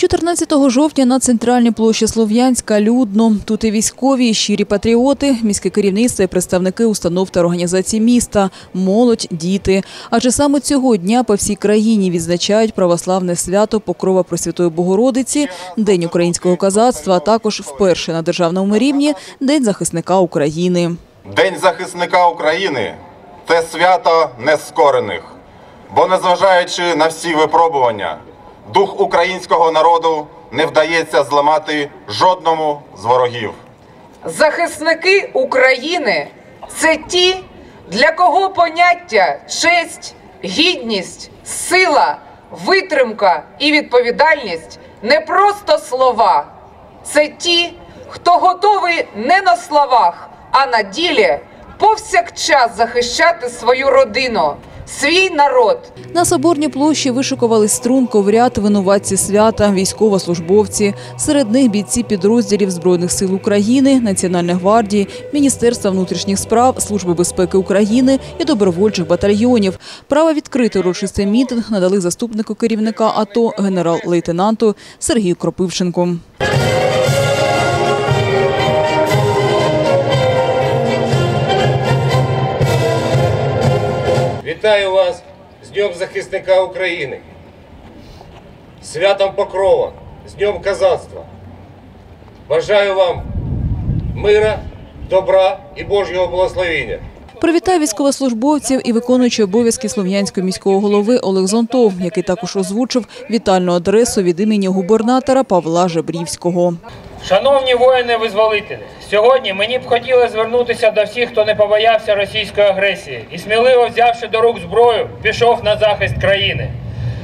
14 жовтня на центральній площі Слов'янська людно. Тут і військові, і щирі патріоти, міське керівництво і представники установ та організацій міста, молодь, діти. Адже саме цього дня по всій країні відзначають православне свято Покрова Пресвятої Богородиці, День українського козацтва, а також вперше на державному рівні День захисника України. День захисника України це свято нескорених. Бо незважаючи на всі випробування, дух українського народу не вдається зламати жодному з ворогів. Захисники України це ті, для кого поняття честь, гідність, сила, витримка і відповідальність не просто слова. Це ті, хто готовий не на словах, а на ділі повсякчас захищати свою родину, свій народ. На Соборній площі вишикувались струнко в ряд винуватці свята, військовослужбовці. Серед них бійці підрозділів Збройних сил України, Національної гвардії, Міністерства внутрішніх справ, Служби безпеки України і добровольчих батальйонів. Право відкрити урочистий мітинг надали заступнику керівника АТО генерал-лейтенанту Сергію Кропивченку. Вітаю вас з Днем захисника України, святом Покрова, з Днем козацтва. Бажаю вам мира, добра і Божого благословення. Привітав військовослужбовців і виконуючий обов'язки слов'янського міського голови Олег Зонтов, який також озвучив вітальну адресу від імені губернатора Павла Жебрівського. Шановні воїни-визволителі, сьогодні мені б хотілося звернутися до всіх, хто не побоявся російської агресії і сміливо взявши до рук зброю, пішов на захист країни.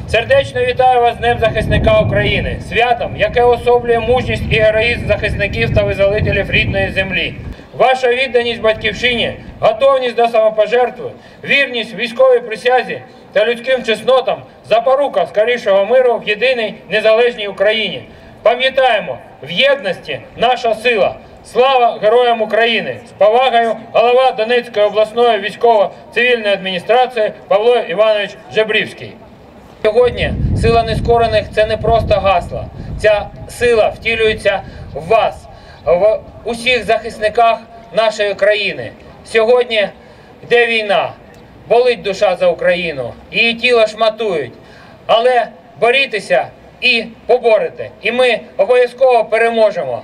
Сердечно вітаю вас Днем захисника України, святом, яке особлює мужність і героїзм захисників та визволителів рідної землі. Ваша відданість батьківщині, готовність до самопожертви, вірність військовій присязі та людським чеснотам запорука скорішого миру в єдиній незалежній Україні. Пам'ятаємо, в єдності наша сила. Слава героям України! З повагою голова Донецької обласної військово-цивільної адміністрації Павло Іванович Жебрівський. Сьогодні сила нескорених це не просто гасло. Ця сила втілюється в вас, в усіх захисниках нашої країни. Сьогодні йде війна, болить душа за Україну, її тіло шматують. Але борітеся і поборете. І ми обов'язково переможемо.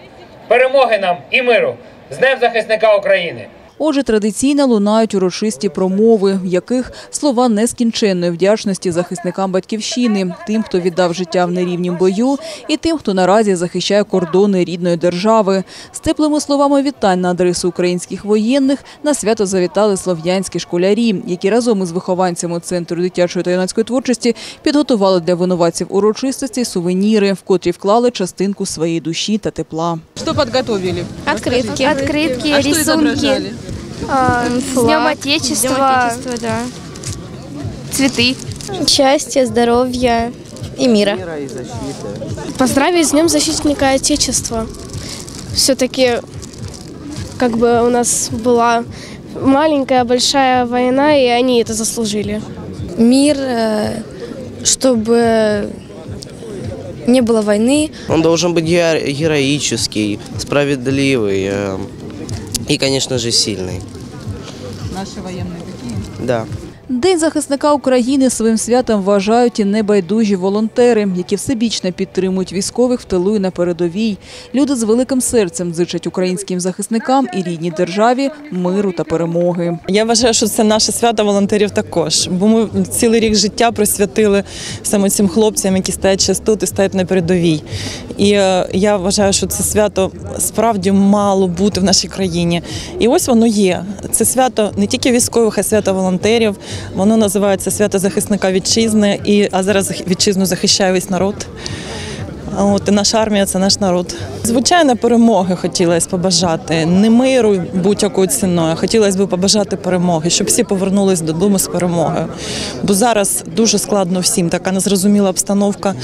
Перемоги нам і миру з Днем захисника України. Отже, традиційно лунають урочисті промови, в яких слова нескінченної вдячності захисникам батьківщини, тим, хто віддав життя в нерівнім бою, і тим, хто наразі захищає кордони рідної держави. З теплими словами вітань на адресу українських воєнних на свято завітали слов'янські школярі, які разом із вихованцями центру дитячої та юнацької творчості підготували для винуватців урочистості сувеніри, в котрі вклали частинку своєї душі та тепла. Что подготовили? Открытки. Открытки, А что рисунки. изображали? А, С Днем Отечества. да. Цветы. Счастья, здоровья и мира. Поздравить с Днем Защитника Отечества. Все-таки как бы у нас была маленькая, большая война, и они это заслужили. Мир, э, чтобы не было войны. Он должен быть геро- героический, справедливый э, и, конечно же, сильный. Наши военные такие. Да. День захисника України своїм святом вважають і небайдужі волонтери, які всебічно підтримують військових в тилу і на передовій. Люди з великим серцем зичать українським захисникам і рідній державі миру та перемоги. Я вважаю, що це наше свято волонтерів також, бо ми цілий рік життя присвятили саме цим хлопцям, які стоять зараз тут і стоять на передовій. І е, я вважаю, що це свято справді мало бути в нашій країні. І ось воно є. Це свято не тільки військових, а свято волонтерів. Воно називається свято захисника вітчизни. І а зараз вітчизну захищає весь народ. От наша армія це наш народ. Звичайно, перемоги хотілося побажати. Не миру будь-якою ціною. а Хотілося б побажати перемоги, щоб всі повернулися додому з перемогою. Бо зараз дуже складно всім, така незрозуміла обстановка.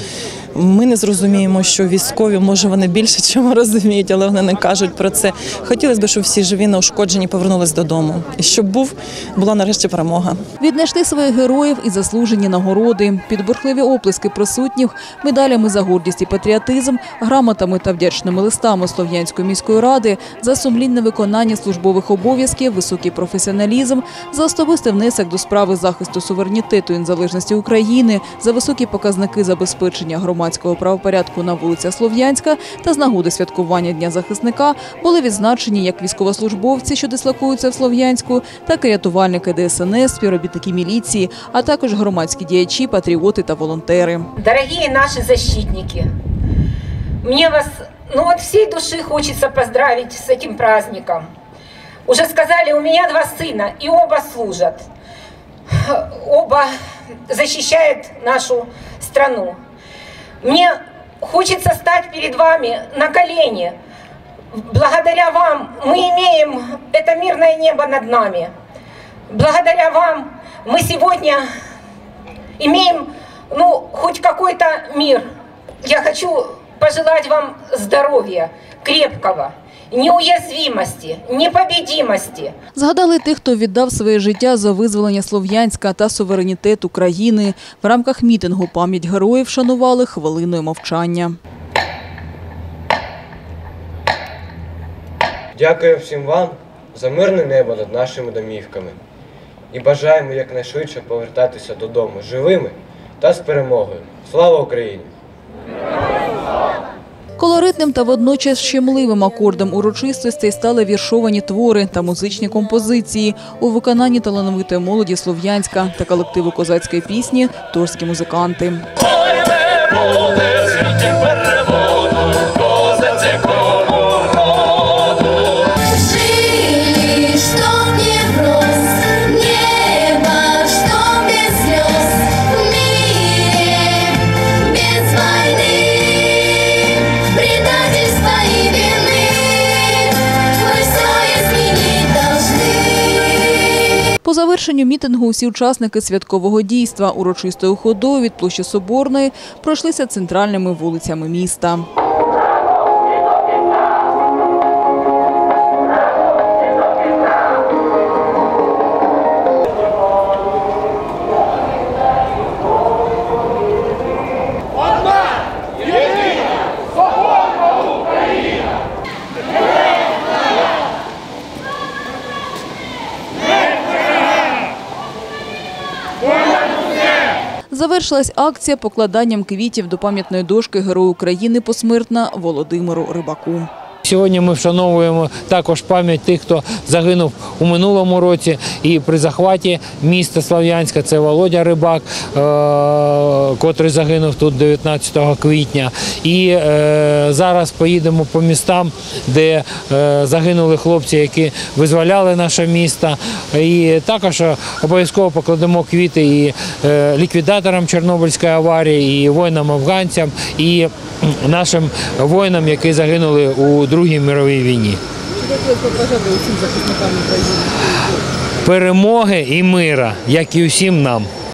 Ми не зрозуміємо, що військові, може, вони більше чому розуміють, але вони не кажуть про це. Хотілося б, щоб всі живі неушкоджені повернулись додому. І щоб був була нарешті перемога. Віднайшли своїх героїв і заслужені нагороди, підбурхливі оплески присутніх, медалями за гордість і патріотизм, грамотами та вдячними листами Слов'янської міської ради за сумлінне виконання службових обов'язків, високий професіоналізм, за особистий внесок до справи захисту суверенітету і незалежності України, за високі показники забезпечення громадського правопорядку на вулицях Слов'янська та з нагоди святкування Дня захисника були відзначені як військовослужбовці, що дислокуються в Слов'янську, так і рятувальники ДСНС, співробітники міліції, а також громадські діячі, патріоти та волонтери. Дорогие наши защитники, мне вас, ну от всей души хочется поздравить с этим праздником. Уже сказали, у меня два сына, и оба служат. Оба защищают нашу страну. Мне хочется стать перед вами на колени. Благодаря вам мы имеем это мирное небо над нами. Благодаря вам мы сегодня имеем, ну, хоть какой-то мир. Я хочу пожелать вам здоровья, крепкого, неуязвимости, непобедимости. Згадали тих, хто віддав своє життя за визволення Слов'янська та суверенітет України. В рамках мітингу пам'ять героїв вшанували хвилиною мовчання. Дякую всім вам за мирне небо над нашими домівками і бажаємо якнайшвидше повертатися додому живими та з перемогою. Слава Україні! Колоритним та водночас щемливим акордом урочистостей стали віршовані твори та музичні композиції у виконанні талановитої молоді Слов'янська та колективу козацької пісні Торські музиканти. По завершенню мітингу усі учасники святкового дійства урочистою ходою від площі Соборної пройшлися центральними вулицями міста. Завершилась акція покладанням квітів до пам'ятної дошки Герою України посмертна Володимиру Рибаку. Сьогодні ми вшановуємо також пам'ять тих, хто загинув у минулому році. І при захваті міста Слов'янська це Володя Рибак, е- котрий загинув тут 19 квітня. І е- зараз поїдемо по містам, де е- загинули хлопці, які визволяли наше місто. І також обов'язково покладемо квіти і ліквідаторам Чорнобильської аварії, і воїнам-афганцям, і нашим воїнам, які загинули у Другій мировій війні. Перемоги і мира, як і усім нам.